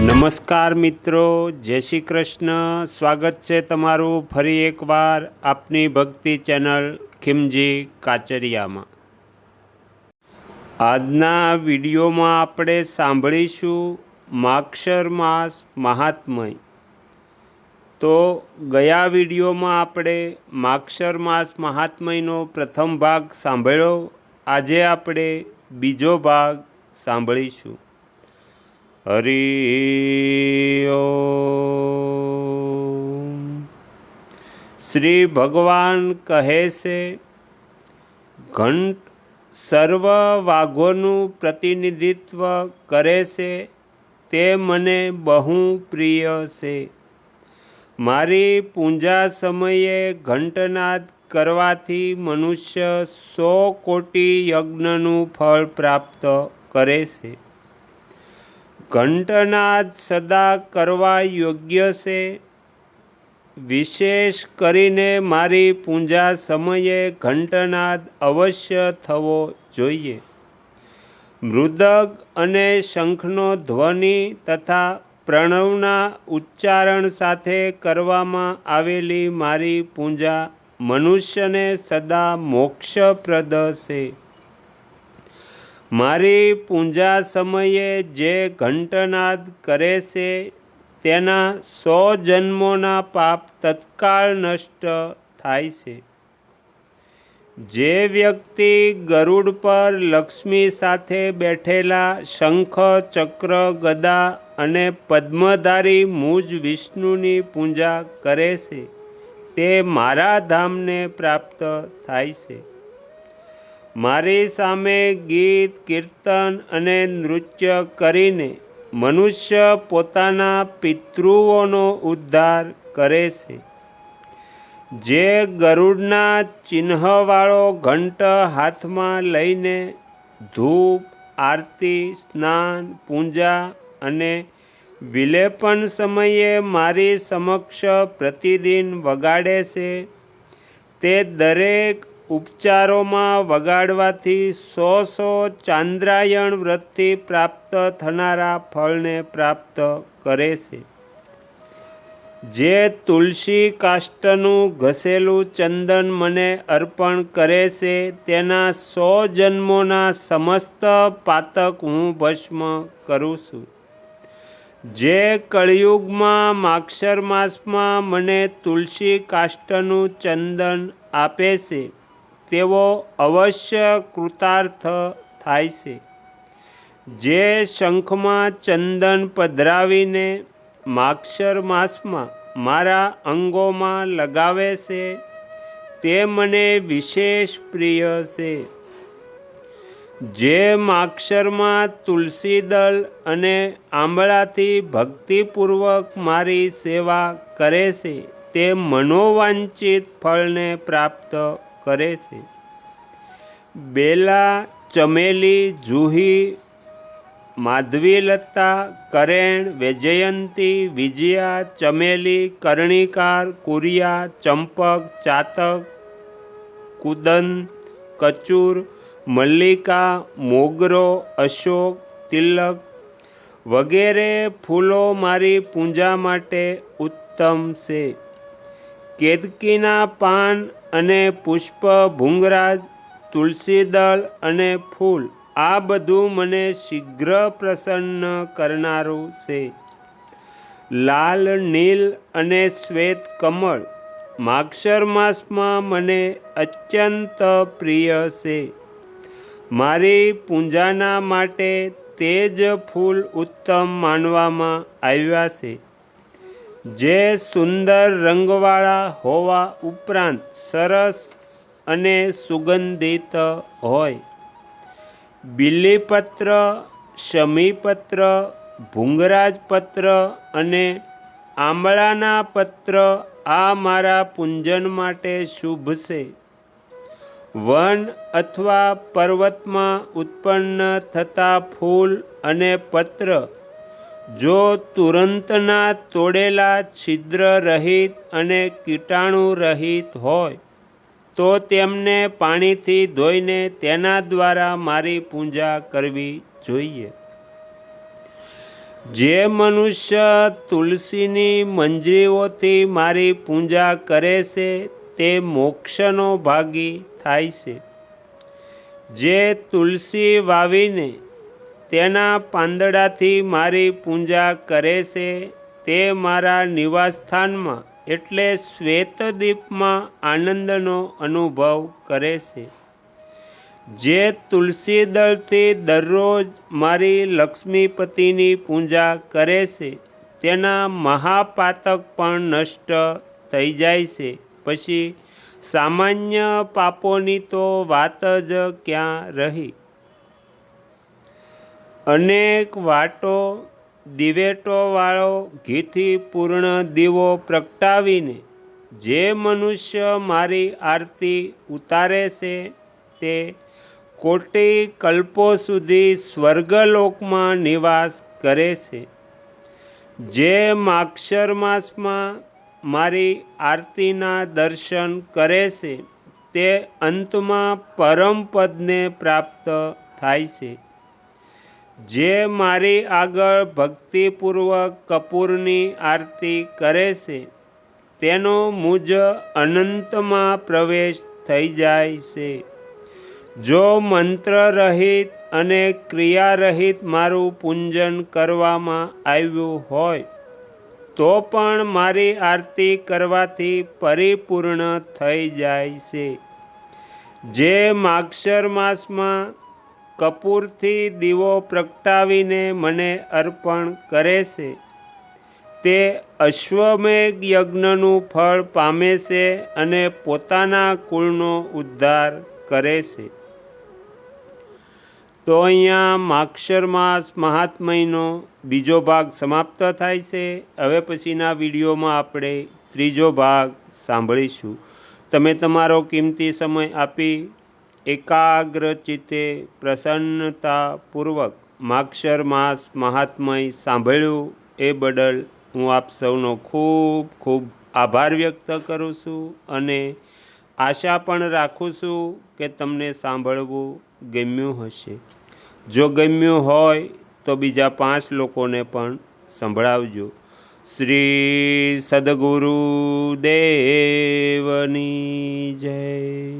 નમસ્કાર મિત્રો, જય શ્રી કૃષ્ણ. સ્વાગત છે તમારું ફરી એકવાર આપની ભક્તિ ચેનલ ખીમજી કાચરિયામાં. આજના વિડીયોમાં આપણે સાંભળીશું માક્ષર માસ મહાત્મય. તો ગયા વિડીયોમાં આપણે માક્ષર માસ મહાત્મયનો પ્રથમ ભાગ સાંભળ્યો. આજે આપણે બીજો ભાગ સાંભળીશું. હરિ. શ્રી ભગવાન કહે છે ઘંટ સર્વ વાઘોનું પ્રતિનિધિત્વ કરે છે તે મને બહુ પ્રિય છે મારી પૂજા સમયે ઘંટનાદ કરવાથી મનુષ્ય સો કોટી યજ્ઞનું ફળ પ્રાપ્ત કરે છે ઘંટનાદ સદા કરવા યોગ્ય છે? વિશેષ કરીને મારી પૂજા સમયે ઘંટનાદ અવશ્ય થવો જોઈએ. મૃદક અને શંખનો ધ્વનિ તથા પ્રણવના ઉચ્ચારણ સાથે કરવામાં આવેલી મારી પૂજા મનુષ્યને સદા મોક્ષપ્રદ છે. મારી પૂજા સમયે જે ઘંટનાદ કરે છે, તેના સો જન્મોના પાપ તત્કાળ નષ્ટ થાય છે. જે વ્યક્તિ ગરુડ પર લક્ષ્મી સાથે બેઠેલા શંખ, ચક્ર, ગદા અને પદ્મધારી મુજ વિષ્ણુની પૂજા કરે છે, તે મારા ધામને પ્રાપ્ત થાય છે. મારી સામે ગીત, કીર્તન અને નૃત્ય કરીને મનુષ્ય પોતાના પિતૃઓનો ઉદ્ધાર કરે છે. જે ગરુડના ચિહ્નવાળો ઘંટ હાથમાં લઈને ધૂપ, આરતી, સ્નાન, પૂજા અને વિલેપન સમયે મારી સમક્ષ પ્રતિદિન વગાડે છે. તે દરેક ઉપચારોમાં વગાડવાથી સો સો ચાંદ્રાયણ વ્રતથી પ્રાપ્ત થનારા ફળને પ્રાપ્ત કરે છે. જે તુલસી કાષ્ટનું ઘસેલું ચંદન મને અર્પણ કરે છે, તેના સો જન્મોના સમસ્ત પાતક હું ભસ્મ કરું છું. જે કળિયુગમાં માક્ષર માસમાં મને તુલસી કાષ્ટનું ચંદન આપે છે તેઓ અવશ્ય કૃતાર્થ થાય છે. જે શંખમાં ચંદન પધરાવીને માક્ષર માસમાં મારા અંગોમાં લગાવે છે, તે મને વિશેષ પ્રિય છે. જે માક્ષરમાં તુલસી દલ અને આંબળાથી ભક્તિપૂર્વક મારી સેવા કરે છે, તે મનોવાંચિત ફળને પ્રાપ્ત કરે છે. બેલા, ચમેલી, જુહી, માધવીલતા, કરેણ, વૈજયંતી, વિજયા, ચમેલી, કરણીકાર, કુરિયા, ચંપક, ચાતક, કુદન, કચુર, મલ્લિકા, મોગરો, અશોક, તિલક વગેરે ફૂલો મારી પૂજા માટે ઉત્તમ છે. કેદકીના પાન અને પુષ્પ, ભૂંગરાજ તુલસીદળ અને ફૂલ. આ બધું મને શીઘ્ર પ્રસન્ન કરનારું છે. લાલ, નીલ અને શ્વેત કમળ માક્ષર માસમાં મને અત્યંત પ્રિય છે. મારી પૂજાના માટે તે જ ફૂલ ઉત્તમ માનવામાં આવ્યા છે. જે સુંદર રંગવાળા હોવા ઉપરાંત સરસ અને સુગંધિત હોય. બિલીપત્ર, શમીપત્ર, ભૂંગરાજપત્ર અને આંબળાના પત્ર આ મારા પૂંજન માટે શુભ છે. વન અથવા પર્વતમાં ઉત્પન્ન થતા ફૂલ અને પત્ર જો તુરંતના તોડેલા છિદ્ર રહિત અને કીટાણુ રહિત હોય, તો તેમને પાણીથી ધોઈને તેના દ્વારા મારી પૂજા કરવી જોઈએ. જે મનુષ્ય તુલસીની મંજરીઓથી મારી પૂજા કરે છે, તે મોક્ષનો ભાગી થાય છે. જે તુલસી વાવીને તેના પાંદડાથી મારી પૂજા કરે છે. તે મારા નિવાસસ્થાનમાં એટલે શ્વેતદીપમાં આનંદનો અનુભવ કરે છે. જે તુલસી દળથી દરરોજ મારી લક્ષ્મીપતિની પૂજા કરે છે. તેના મહાપાતક પણ નષ્ટ થઈ જાય છે. પછી સામાન્ય પાપોની તો વાત જ ક્યાં રહી? અનેક વાટો, દિવેટોવાળો ઘીથી પૂર્ણ દીવો પ્રગટાવીને જે મનુષ્ય મારી આરતી ઉતારે છે તે કોટી કલ્પો સુધી સ્વર્ગલોકમાં નિવાસ કરે છે. જે માક્ષર માસમાં મારી આરતીના દર્શન કરે છે તે અંતમાં પરમપદને પ્રાપ્ત થાય છે. જે મારી આગળ ભક્તિપૂર્વક કપૂરની આરતી કરે છે, તેનો મુજ અનંતમાં પ્રવેશ થઈ જાય છે. જો મંત્ર રહિત અને ક્રિયા રહિત મારું પૂજન કરવામાં આવ્યું હોય, તો પણ મારી આરતી કરવાથી પરિપૂર્ણ થઈ જાય છે. જે માક્ષર માસમાં કપૂરથી દીવો પ્રગટાવીને મને અર્પણ કરે છે. તે અશ્વમેઘ યજ્ઞનું ફળ પામે છે અને પોતાના કુળનો ઉદ્ધાર કરે છે. તો અહીંયા માક્ષર માસ મહાત્મયનો બીજો ભાગ સમાપ્ત થાય છે. હવે પછીના વિડીયોમાં આપણે ત્રીજો ભાગ સાંભળીશું. તમે તમારો કિંમતી સમય આપી એકાગ્ર ચિત્તે પ્રસન્નતાપૂર્વક માક્ષર માસ મહાત્મય સાંભળ્યું એ બદલ હું આપ સૌનો ખૂબ ખૂબ આભાર વ્યક્ત કરું છું અને આશા પણ રાખું છું કે તમને સાંભળવું ગમ્યું હશે. જો ગમ્યું હોય તો બીજા પાંચ લોકોને પણ સંભળાવજો. શ્રી સદગુરુ દેવની જય.